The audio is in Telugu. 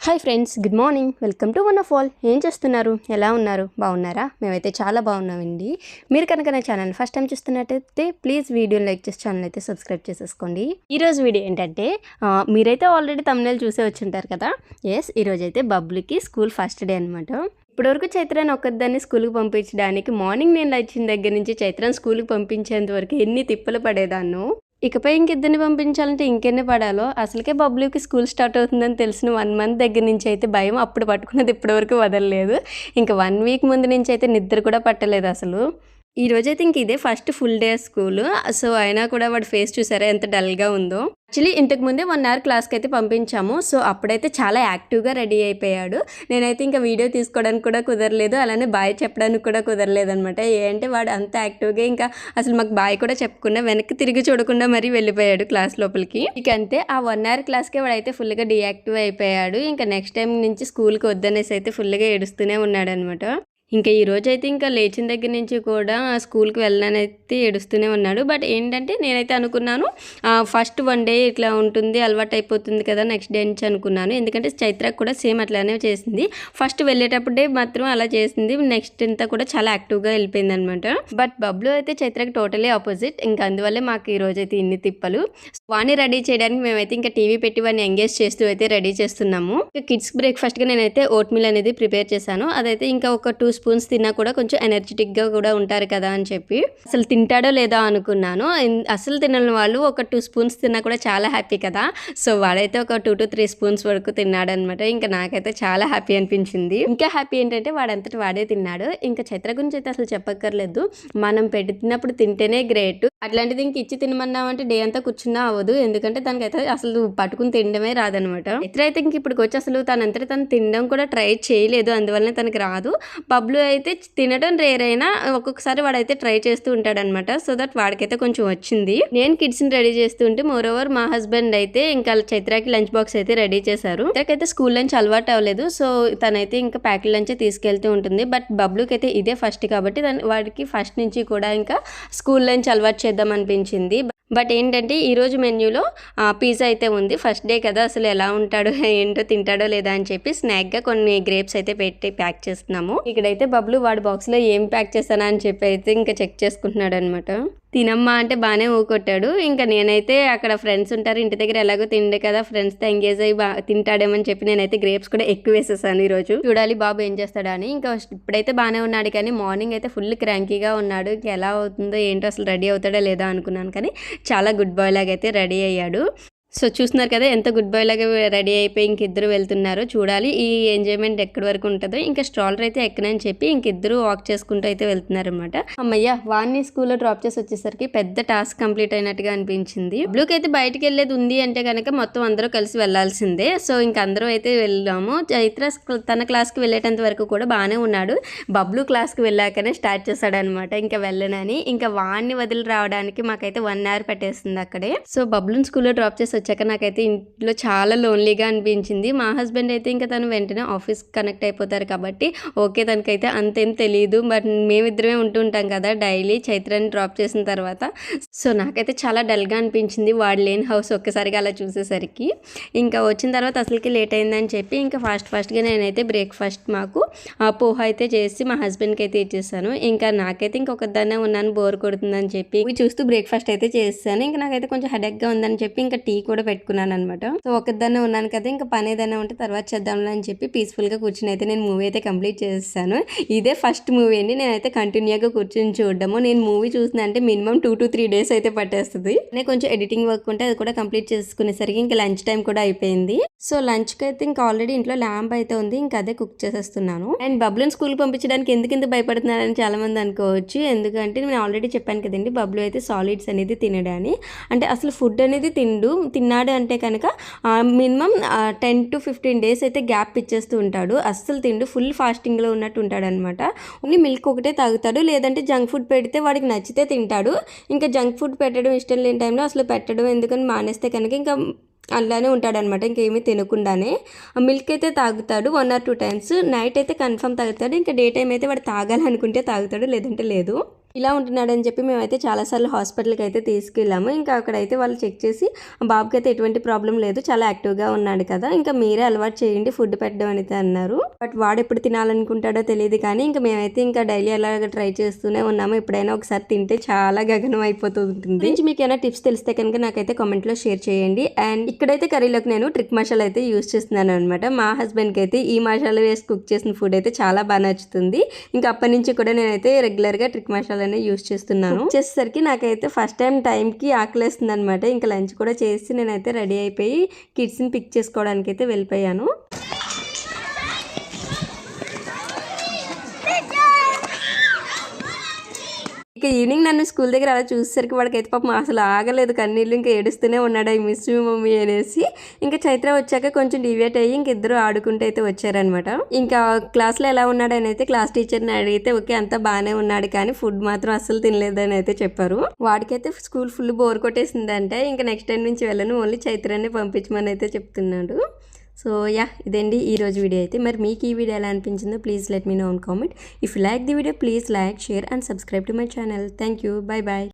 Hi friends good morning. Welcome to one of all. ఏం చేస్తున్నారు? ఎలా ఉన్నారు? బాగున్నారా? మేమైతే చాలా బాగున్నామండి. మీరు కనుక నా ఛానల్ ఫస్ట్ టైం చూస్తున్నట్టయితే ప్లీజ్ వీడియో లైక్ చేసి ఛానల్ అయితే సబ్స్క్రైబ్ చేసేసుకోండి. ఈరోజు వీడియో ఏంటంటే మీరైతే ఆల్రెడీ తమిళ చూసే వచ్చుంటారు కదా? ఎస్ ఈరోజు అయితే బబ్లుకి స్కూల్ ఫస్ట్ డే అనమాట ఇప్పటివరకు చైత్రాన్ని ఒక్కదాన్ని స్కూల్కి పంపించడానికి మార్నింగ్ నేను లేచిన దగ్గర నుంచి చైత్రాన్ని స్కూల్కి పంపించేంత వరకు ఎన్ని తిప్పలు పడేదాన్నో. ఇకపై ఇంకిద్దరిని పంపించాలంటే ఇంకెన్ని పడాలో అసలుకే బబ్లుకి స్కూల్ స్టార్ట్ అవుతుందని తెలిసిన వన్ మంత్ దగ్గర నుంచి అయితే భయం అప్పుడు పట్టుకున్నది ఇప్పటివరకు వదలలేదు. ఇంకా వన్ వీక్ ముందు నుంచి అయితే నిద్ర కూడా పట్టలేదు అసలు. ఈ రోజైతే ఇంక ఇదే first full day school. So అయినా కూడా వాడి ఫేస్ చూసారా ఎంత డల్గా ఉందో. యాక్చువల్లీ ఇంతకు ముందే వన్ అవర్ క్లాస్కి అయితే పంపించాము. సో అప్పుడైతే చాలా యాక్టివ్గా రెడీ అయిపోయాడు. నేనైతే ఇంకా వీడియో తీసుకోవడానికి కూడా కుదరలేదు. అలానే బాయ్ చెప్పడానికి కూడా కుదరలేదు అనమాట ఏంటంటే వాడు అంత యాక్టివ్గా ఇంకా అసలు మాకు బాయ్ కూడా చెప్పకుండా వెనక్కి తిరిగి చూడకుండా మరీ వెళ్ళిపోయాడు క్లాస్ లోపలికి. ఇక అంతే ఆ వన్ అవర్ క్లాస్కే వాడైతే ఫుల్గా డియాక్టివ్ అయిపోయాడు. ఇంకా నెక్స్ట్ టైం నుంచి స్కూల్కి వద్దనేసి అయితే ఫుల్గా ఏడుస్తూనే ఉన్నాడు అనమాట ఇంకా ఈ అయితే ఇంకా లేచిన దగ్గర నుంచి కూడా స్కూల్కి వెళ్ళనైతే ఏడుస్తూనే ఉన్నాడు. బట్ ఏంటంటే నేనైతే అనుకున్నాను ఫస్ట్ వన్ డే ఇట్లా ఉంటుంది అలవాటు అయిపోతుంది కదా నెక్స్ట్ డే నుంచి అనుకున్నాను. ఎందుకంటే చైత్ర కూడా సేమ్ అట్లానే చేసింది. ఫస్ట్ వెళ్ళేటప్పుడే మాత్రం అలా చేసింది. నెక్స్ట్ అంతా కూడా చాలా యాక్టివ్గా వెళ్ళిపోయింది అనమాట బట్ బబ్లు అయితే చైత్రకి టోటలీ ఆపోజిట్. ఇంకా అందువల్లే మాకు ఈ రోజు అయితే ఇన్ని తిప్పలు. వాణి రెడీ చేయడానికి మేమైతే ఇంకా టీవీ పెట్టి వాడిని ఎంగేజ్ చేస్తూ అయితే రెడీ చేస్తున్నాము. ఇంకా కిడ్స్ బ్రేక్ఫాస్ట్గా నేనైతే ఓట్మీల్ అనేది ప్రిపేర్ చేశాను. అదైతే ఇంకా ఒక టూ స్పూన్స్ తిన్నా కూడా కొంచెం ఎనర్జెటిక్గా కూడా ఉంటారు కదా అని చెప్పి అసలు తింటాడో లేదో అనుకున్నాను. అసలు తినని వాళ్ళు ఒక టూ స్పూన్స్ తిన్నా కూడా చాలా హ్యాపీ కదా. సో వాడైతే ఒక టూ టు త్రీ స్పూన్స్ వరకు తిన్నాడు అనమాట ఇంకా నాకైతే చాలా హ్యాపీ అనిపించింది. ఇంకా హ్యాపీ ఏంటంటే వాడంతటి వాడే తిన్నాడు. ఇంకా చిత్ర గురించి అయితే అసలు చెప్పక్కర్లేదు. మనం పెట్టినప్పుడు తింటేనే గ్రేట్. అట్లాంటిది ఇంక ఇచ్చి తినమన్నామంటే డే అంతా కూర్చున్నా అవ్వదు. ఎందుకంటే దానికైతే అసలు పట్టుకుని తినడమే రాదనమాట చైత్ర అయితే ఇంక ఇప్పుడు వచ్చి అసలు తనంతటి తను తినడం కూడా ట్రై చేయలేదు. అందువల్లనే తనకి రాదు. బబ్లు అయితే తినడం రేర్ అయినా ఒక్కొక్కసారి వాడైతే ట్రై చేస్తూ ఉంటాడనమాట సో దట్ వాడికైతే కొంచెం వచ్చింది. నేను కిడ్స్ని రెడీ చేస్తూ ఉంటే మోర్ ఓవర్ మా హస్బెండ్ అయితే ఇంకా చైత్రాకి లంచ్ బాక్స్ అయితే రెడీ చేశారు. చైత్రకైతే స్కూల్ లంచ్ అలవాటు అవ్వలేదు. సో తనైతే ఇంకా ప్యాకెట్ లంచ్ తీసుకెళ్తూ ఉంటుంది. బట్ బబ్లుకి అయితే ఇదే ఫస్ట్ కాబట్టి దాని వాడికి ఫస్ట్ నుంచి కూడా ఇంకా స్కూల్ లంచ్ అలవాటు చేద్దాం అనిపించింది. బట్ ఏంటంటే ఈరోజు మెన్యూలో పిజ్జా అయితే ఉంది. ఫస్ట్ డే కదా అసలు ఎలా ఉంటాడో ఏంటో తింటాడో లేదా అని చెప్పి స్నాక్గా కొన్ని గ్రేప్స్ అయితే పెట్టి ప్యాక్ చేస్తున్నాము. ఇక్కడైతే బబ్లు వాడి బాక్స్లో ఏం ప్యాక్ చేస్తానా అని చెప్పి అయితే ఇంకా చెక్ చేసుకుంటున్నాడు అనమాట తినమ్మా అంటే బాగానే ఊకొట్టాడు. ఇంకా నేనైతే అక్కడ ఫ్రెండ్స్ ఉంటారు ఇంటి దగ్గర ఎలాగో తిండే కదా ఫ్రెండ్స్తో ఎంగేజ్ అయ్యి బా తింటాడేమని చెప్పి నేనైతే గ్రేప్స్ కూడా ఎక్కువ వేసేసాను ఈరోజు. చూడాలి బాబు ఏం చేస్తాడా అని ఇంకా ఇప్పుడైతే బాగానే ఉన్నాడు కానీ మార్నింగ్ అయితే ఫుల్ క్రాంకీగా ఉన్నాడు. ఇంకా ఎలా అవుతుందో ఏంటో అసలు రెడీ అవుతాడో లేదో అనుకున్నాను కానీ చాలా గుడ్ బాయ్ లాగా అయితే రెడీ అయ్యాడు. సో చూస్తున్నారు కదా ఎంత గుడ్ బాయ్ లాగా రెడీ అయిపోయి ఇంకిద్దరు వెళ్తున్నారు. చూడాలి ఈ ఎంజాయ్మెంట్ ఎక్కడి వరకు ఉంటుందో. ఇంకా స్ట్రాలర్ అయితే ఎక్కనని చెప్పి ఇంకిద్దరు వాక్ చేసుకుంటూ అయితే వెళ్తున్నారు అనమాట అమ్మయ్య వాన్ని స్కూల్లో డ్రాప్ చేసి వచ్చేసరికి పెద్ద టాస్క్ కంప్లీట్ అయినట్టుగా అనిపించింది. బ్లూకి అయితే బయటకు వెళ్ళేది ఉంది అంటే కనుక మొత్తం అందరూ కలిసి వెళ్ళాల్సిందే. సో ఇంక అందరూ అయితే వెళ్ళాము. చైత్ర తన క్లాస్కి వెళ్ళేటంత వరకు కూడా బాగానే ఉన్నాడు. బబ్లు క్లాస్కి వెళ్ళాకనే స్టార్ట్ చేశాడనమాట ఇంకా వెళ్ళనని. ఇంకా వాన్ని వదిలి రావడానికి మాకైతే వన్ అవర్ పెట్టేస్తుంది అక్కడే. సో బబ్లుని స్కూల్లో డ్రాప్ చేసి వచ్చాక నాకైతే ఇంట్లో చాలా లోన్లీగా అనిపించింది. మా హస్బెండ్ అయితే ఇంకా తను వెంటనే ఆఫీస్ కనెక్ట్ అయిపోతారు కాబట్టి ఓకే తనకైతే అంతేం తెలియదు బట్ మేమిద్దరమే ఉంటుంటాం కదా డైలీ చైత్రాన్ని డ్రాప్ చేసిన తర్వాత. సో నాకైతే చాలా డల్గా అనిపించింది. వాడు లేని హౌస్ ఒక్కసారిగా అలా చూసేసరికి. ఇంకా వచ్చిన తర్వాత అసలుకి లేట్ అయిందని చెప్పి ఇంకా ఫాస్ట్ ఫాస్ట్గా నేనైతే బ్రేక్ఫాస్ట్ మాకు ఆ పోహ అయితే చేసి మా హస్బెండ్కి అయితే ఇచ్చేసాను. ఇంకా నాకైతే ఇంకొకదాన్నే ఉన్నాను బోర్ కొడుతుందని చెప్పి. చూస్తూ బ్రేక్ఫాస్ట్ అయితే చేస్తాను ఇంకా నాకైతే కొంచెం హెడేక్గా ఉందని చెప్పి ఇంకా టీ కూడా పెట్టుకున్నాను అనమాట సో ఒకదాన్నే ఉన్నాను కదా ఇంకా పని ఏదైనా ఉంటే తర్వాత చేద్దాంలే అని చెప్పి పీస్ఫుల్గా కూర్చుని అయితే నేను మూవీ అయితే కంప్లీట్ చేస్తాను ఇదే ఫస్ట్ మూవీ అండి. నేనైతే కంటిన్యూగా కూర్చొని చూడడము. నేను మూవీ చూసిన అంటే minimum two to three days అయితే పట్టేస్తుంది. నేను కొంచెం ఎడిటింగ్ వర్క్ ఉంటే అది కూడా కంప్లీట్ చేసుకునేసరికి ఇంకా లంచ్ టైం కూడా అయిపోయింది. సో లంచ్కి అయితే ఇంకా ఆల్రెడీ ఇంట్లో ల్యాంప్ అయితే ఉంది. ఇంకా అదే కుక్ చేసేస్తున్నాను. అండ్ బబ్లూని స్కూల్కి పంపించడానికి ఎందుకు ఇంత భయపడుతున్నారని చాలా మంది అనుకోవచ్చు. ఎందుకంటే నేను ఆల్రెడీ చెప్పాను కదండి బబ్లు అయితే సాలిడ్స్ అనేది తినడని. అంటే అసలు ఫుడ్ అనేది తిండు తిన్నాడు అంటే కనుక minimum ten to fifteen days అయితే గ్యాప్ ఇచ్చేస్తూ ఉంటాడు. అస్సలు తిండు ఫుల్ ఫాస్టింగ్లో ఉన్నట్టు ఉంటాడు అనమాట ఓన్లీ మిల్క్ ఒకటే తాగుతాడు లేదంటే జంక్ ఫుడ్ పెడితే వాడికి నచ్చితే తింటాడు. ఇంకా జంక్ ఫుడ్ పెట్టడం ఇష్టం లేని టైంలో అసలు పెట్టడం ఎందుకని మానేస్తే కనుక ఇంకా అలానే ఉంటాడనమాట ఇంకేమీ తినకుండానే. మిల్క్ అయితే తాగుతాడు one or two times. Night అయితే కన్ఫర్మ్ తాగుతాడు ఇంకా డే టైం అయితే వాడు తాగాలనుకుంటే తాగుతాడు లేదంటే లేదు. ఇలా ఉంటున్నాడని చెప్పి మేమైతే చాలాసార్లు హాస్పిటల్కి అయితే తీసుకెళ్ళాము. ఇంకా అక్కడైతే వాళ్ళు చెక్ చేసి బాబుకి అయితే ఎటువంటి ప్రాబ్లం లేదు చాలా యాక్టివ్గా ఉన్నాడు కదా ఇంకా మీరే అలవాటు చేయండి ఫుడ్ పెట్టడం అనేది అన్నారు. బట్ వాడు ఎప్పుడు తినాలనుకుంటాడో తెలియదు కానీ ఇంకా మేమైతే ఇంకా డైలీ అలాగ ట్రై చేస్తూనే ఉన్నాము. ఎప్పుడైనా ఒకసారి తింటే చాలా గగనం అయిపోతుంది మీకు ఏమైనా టిప్స్ తెలిస్తే కనుక నాకైతే కామెంట్లో షేర్ చేయండి. అండ్ ఇక్కడైతే కర్రీలోకి నేను ట్రిక్ మసాలా అయితే యూస్ చేస్తున్నాను అనమాట మా హస్బెండ్కి అయితే ఈ మసాలా వేసి కుక్ చేసిన ఫుడ్ అయితే చాలా బాగా నచ్చుతుంది. ఇంకా అప్పటి నుంచి కూడా నేనైతే రెగ్యులర్గా ట్రిక్ మసాలానే యూస్ చేస్తున్నాను. వచ్చేసరికి చేసేసరికి నాకైతే ఫస్ట్ టైం టైంకి ఆకలేస్తుంది అనమాట ఇంకా లంచ్ కూడా చేసి నేనైతే రెడీ అయిపోయి కిడ్స్ని పిక్ చేసుకోవడానికి అయితే వెళ్ళిపోయాను. ఇంకా ఈవినింగ్ నన్ను స్కూల్ దగ్గర అలా చూసేసరికి వాడికి అయితే పాపం అసలు ఆగలేదు కన్నీళ్ళు ఇంకా ఏడుస్తూనే ఉన్నాడు. ఐ మిస్ మమ్మీ అనేసి ఇంకా చైత్ర వచ్చాక కొంచెం డివేట్ అయ్యి ఇంక ఇద్దరు ఆడుకుంటూ అయితే వచ్చారనమాట ఇంకా క్లాస్లో ఎలా ఉన్నాడని అయితే క్లాస్ టీచర్ని అడిగితే ఓకే అంతా బాగానే ఉన్నాడు కానీ ఫుడ్ మాత్రం అస్సలు తినలేదని అయితే చెప్పారు. వాడికైతే స్కూల్ ఫుల్ బోర్ కొట్టేసిందంటే. ఇంకా నెక్స్ట్ టైం నుంచి వెళ్ళను ఓన్లీ చైత్రాన్ని పంపించమని అయితే చెప్తున్నాడు. సో యా ఇదండి ఈ రోజు వీడియో అయితే. మరి మీకు ఈ వీడియో ఎలా అనిపించిందో please let me know comment if you like the video please like share and subscribe to my channel thank you bye bye